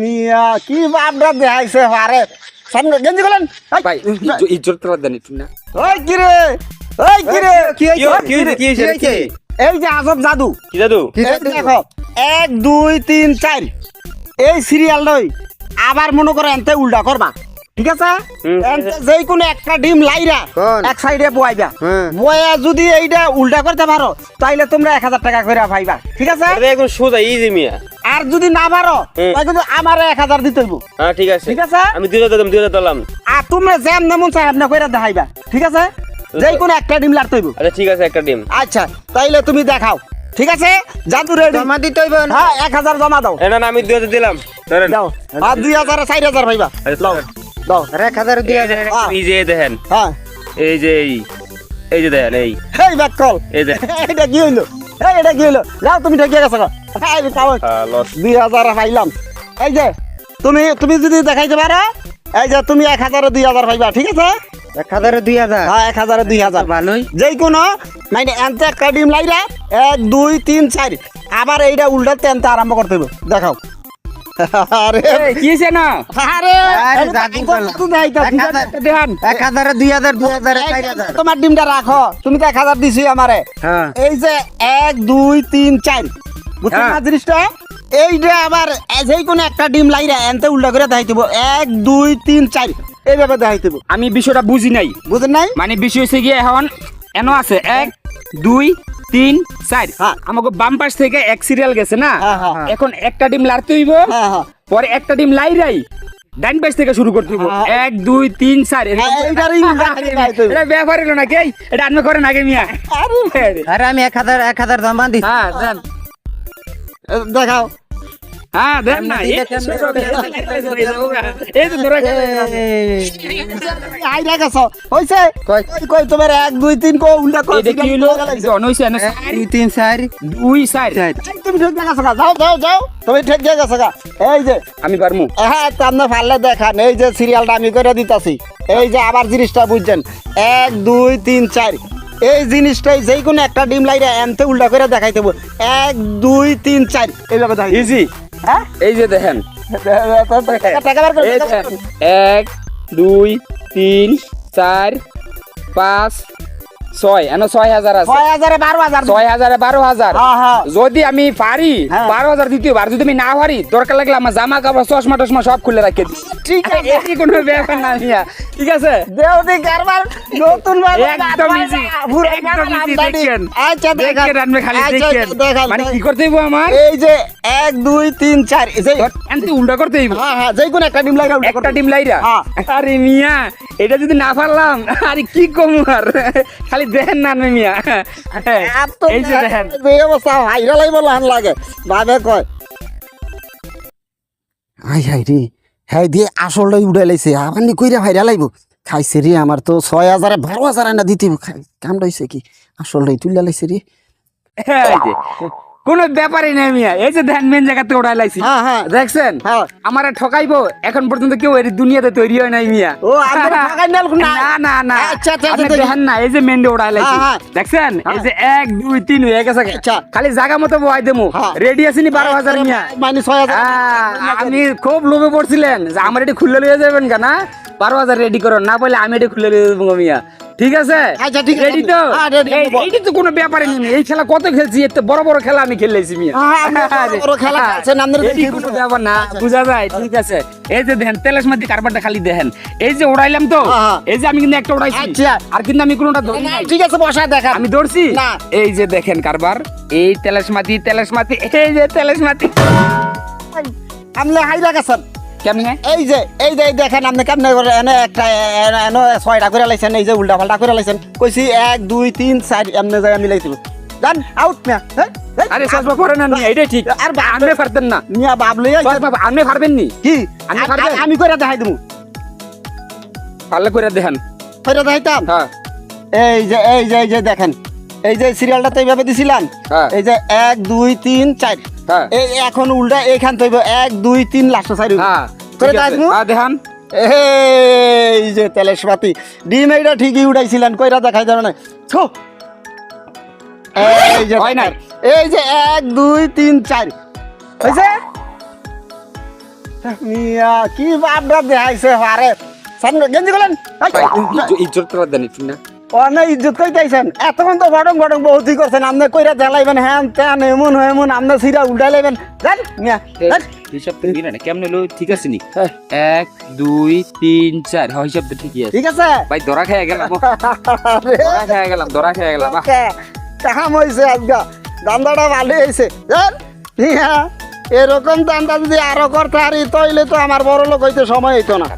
মিয়া কি বাপরা দেখাইছে পারে সামনে গেঞ্জি গেলেন ভাই ইজ্জত তো দেন একটু না। ওই কিরে ওই কি রে? কি? কি হয়েছে? কি এই যে আজব জাদু। কি জাদু? দেখো এক দুই তিন চার। এই সিরিয়াল নই আবার মনে করেন এনতে উল্টা করবা। ঠিক আছে? যেই কোনো একটা ডিম লাইরা? এক সাইডে বয়াইবা। বয়া যদি এইটা উল্টা করতে পারো তাইলে তোমরা এক হাজার টাকা করে পাইবা। ঠিক আছে? একদম সোজা ইজি মিয়া। আর যদি না পারো তাই কিন্তু আমার এক হাজার দিতে হইব। হ্যাঁ ঠিক আছে। ঠিক আছে? আমি দুই হাজার দিলাম দুই হাজার দিলাম। আর তোমরা যেম যেমন চাই আপনি করে দেখাইবা। ঠিক আছে? যেই কোনো একটা ডিম লাগতে হইব। আচ্ছা ঠিক আছে একটা ডিম। আচ্ছা তাইলে তুমি দেখাও। ঠিক আছে? জাদু রেডি জমা দিতে হইব না। হ্যাঁ এক হাজার জমা দাও। না না, আমি দুই হাজার দিলাম। দাও। আর দুই হাজার চার হাজার পাইবা। আচ্ছা, দাও এক হাজার দুই হাজার। হ্যাঁ। এই যে দেখেন। হ্যাঁ। এই যে এই এই যে দেখেন এই। হেই ব্যাক কল এই যে। এটা কি হইল? এই এটা কি হইল? যাও তুমি ঠেকিয়ে গেছো গো। এই পাও দুই হাজার পাইলাম। এই যে তুমি তুমি যদি দেখাইতে পারো এই যে তুমি এক হাজারে দুই হাজার পাইবা ঠিক আছে? এক হাজার দুই হাজার। হ্যাঁ এক হাজারে দুই হাজার। ভালোই। যেই কোনো মানে এনতে একটা ডিম এক দুই তিন চার। আবার এইটা উল্টা তেনতে আরম্ভ করতে হবে দেখাও। আরে কি না? আরে এক দুই হাজার। হাজার দেখান। এক হাজার দুই হাজার দুই হাজার তোমার ডিমটা রাখো। তুমি তো এক হাজার দিছি আমারে। হ্যাঁ। এই যে এক দুই তিন চার। বুঝছ হ্যাঁ। না জিনিসটা? এইটা আবার যেই কোনো একটা ডিম লাইরা এনতে উল্টা করে দেখাইতে হবে। এক দুই তিন চার। এইভাবে দেখাইতে হবে। আমি বিষয়টা বুঝি নাই। বুঝেন নাই? মানে বিষয় হচ্ছে গিয়ে এখন এন আছে। এক দুই তিন চার। হ্যাঁ। আমাকে বাম পাশ থেকে এক সিরিয়াল গেছে না? হ্যাঁ, হ্যাঁ। এখন একটা ডিম লাড়তে হইব পরে একটা ডিম লাইরাই ডাইন পাশ থেকে শুরু করতে হইব। এক দুই তিন চার। করে- করে। এটা ব্যাপার হলো নাকি এটা আপনি করেন আগে মিয়া? আরে, আমি এক হাজার এক হাজার দাম হ্যাঁ এ, দেখাও। হ্যাঁ দেন না কেমনে এই দিলে, কেমনে এই তো ধরে আই দেখাছো হইছে? কই? কই কই তোমার এক দুই তিন কো উল্টা কো এটা কি হলো জন হইছে না দুই তিন চার। দুই চার। চার। তুমি ঠিক দেখাছো যাও যাও যাও। তুমি ঠিক দেখাছো গা এই যে আমি পারমু। হ্যাঁ ফাললে দেখান। এই যে সিরিয়ালটা আমি করে দিতাছি। এই যে আবার জিনিসটা বুঝছেন। এক দুই তিন চার। এই জিনিসটাই যেই কোনো একটা ডিম লাইরে এনতে উল্টা করে দেখাইতে। এক দুই তিন চার। এইভাবে দেখাই ইজি হ্যাঁ? এই যে দেখেন। এক দুই তিন চার পাঁচ ছয় এন ছয় হাজার আছে। ছয় হাজারে বারো হাজার। ছয় হাজারে বারো হাজার। হ্যাঁ হ্যাঁ। যদি আমি পারি হ্যাঁ। বারো হাজার দিতে যদি আমি না পারি দরকার লাগলে আমার জামা কাপড় চশমা টশমা সব খুলে রাখে দিই ঠিক আছে। এই কোনো ব্যাপার না মিয়া। ঠিক আছে? দেওদি কারবার নতুন একদম easy, একদম easy, দেখেন। আচ্ছা দেখেন আপনি খালি আচ্ছা, দেখেন। মানে কি করতে হইব আমার? এই যে এক দুই তিন চার এই যে এনতে উল্টা করতে হইব। হ্যাঁ হ্যাঁ যেই কোনো একটা ডিম লাগা উল্টা একটা করতে লাইরা? হ্যাঁ। আরে মিয়া এটা যদি না পারলাম আরে কি কম আর? খালি দেখেন না আমি মিয়া। এত এই যে দেখেন। যে অবস্থা হাইরা লাইব লান লাগে। বাবে কয়। আই হাই রে। হ্যাঁ দিয়ে আসলটাই উড়াই লাইছে। আবার নি কইরা হাইরা লাইব খাইছে রে আমার তো ছয় হাজারে বারো হাজার না দিতে কাম রয়েছে কি? আসলটাই তুলে লাইছে রে। কোনো ব্যাপারই নাই মিয়া। এই যে ধ্যান মেন জায়গাতে ওড়াই লাইছি। হ্যাঁ হ্যাঁ। দেখছেন? হ্যাঁ। আমারে ঠকাইবো এখন পর্যন্ত কেউ এর দুনিয়াতে তৈরি হয় নাই মিয়া। ও, আমারে ঠকাই না? না না না। আচ্ছা, আচ্ছা, আপনি আচ্ছা, দেখেন না এই যে মেন্ডে ওড়াই লাইছি। হ্যাঁ, হ্যাঁ। দেখছেন? এই যে এক দুই তিন হয়ে গেছে আচ্ছা। খালি জায়গা মতো বহাই দেবো হ্যাঁ। রেডি আছিনি বারো হাজার মিয়া। মানে ছয় হাজার। আপনি খুব লোভে পড়ছিলেন। যে আমার এটি খুলে লিয়ে যাবেন কেনা বারো হাজার রেডি করো। না বলে আমি এটি খুলে লিয়ে দেবো মিয়া। ঠিক আছে? আচ্ছা, ঠিক রেডি তো? হ্যাঁ। এইটি তো কোনো ব্যাপারই নেই। এই খেলা কত খেলছি? এত বড় বড় খেলা আমি খেলেছি মিয়া। হ্যাঁ, বড় খেলা এটি দেখি কোনো ব্যাপার না বুঝা যায় ঠিক আছে। এই যে দেখেন তেলেস মাটি কারবারটা খালি দেখেন। এই যে ওড়াইলাম তো হ্যাঁ। এই যে আমি কিন্তু একটা ওড়াইছি। আচ্ছা। আর কিন্তু আমি কোনোটা ধরি নাই। ঠিক আছে বসা দেখা। আমি ধরছি? না। এই যে দেখেন কারবার। এই তেলেস মাটি তেলেস মাটি এই যে তেলেস মাটি। আপনি হাইরা গেছেন। কেমনে? এই যে এই যে দেখেন আপনি কেমনে করে এনে একটা এনে- ছয়টা করে লাইছেন এই যে উল্টা পাল্টা করে লাইছেন। কইছি এক দুই তিন চার এমনি জায়গা মিলাই দিব। জান আউট না আরে চশমা পরে না নি এটাই ঠিক। আর আপনি পারতেন না মিয়া বাবলে আপনি পারবেন নি? কি? আমি আ- পারবেন? আমি করে দেখাই দেবো পারলে করে দেখেন। করে দেখাইতাম? হ্যাঁ। এই যে এই যে এই যে দেখেন। এই যে সিরিয়ালটা তো এইভাবে দিছিলাম? হ্যাঁ। এই যে এক দুই তিন চার। হ্যাঁ। এই এখন উল্টা এইখান তো এক দুই তিন লাস্ট সাইড হ্যাঁ করে দেখান। এই যে তেলেশপাতি। ডিম এইটা ঠিকই উঠাইছিলেন কইরা দেখাই যাবে না। থু। এই যে হয় নাই। এই যে এক দুই তিন চার। হয়েছে মিয়া কি বাপটা দেখাইছে আরে। সামনে গেঞ্জি গলেন ইজ্জত করার দেন না অনেক ইজ্জত কইতাইছেন। এতক্ষণ তো ঘটং ঘটং বহুতই করছেন আপনি কইরা দেলাইবেন হ্যাঁ তেন এমন এমন আপনি সিরা উল্টাই লাইবেন জান মিয়া হিসাব তো দিলে না কেমন হলো ঠিক আছে নি? হ্যাঁ। এক দুই তিন চার হ্যাঁ হিসাব তো ঠিকই আছে। ঠিক আছে। ভাই ধরা খেয়ে গেলাম ও। খেয়ে গেলাম ধরা খেয়ে গেলাম কাম হয়েছে আজকা দান্দাটা ভালো হয়েছে জান মিয়া এরকম দান্দা যদি আরও করতে আরি তইলে তো আমার বড় লোক হইতে সময় হইতো না।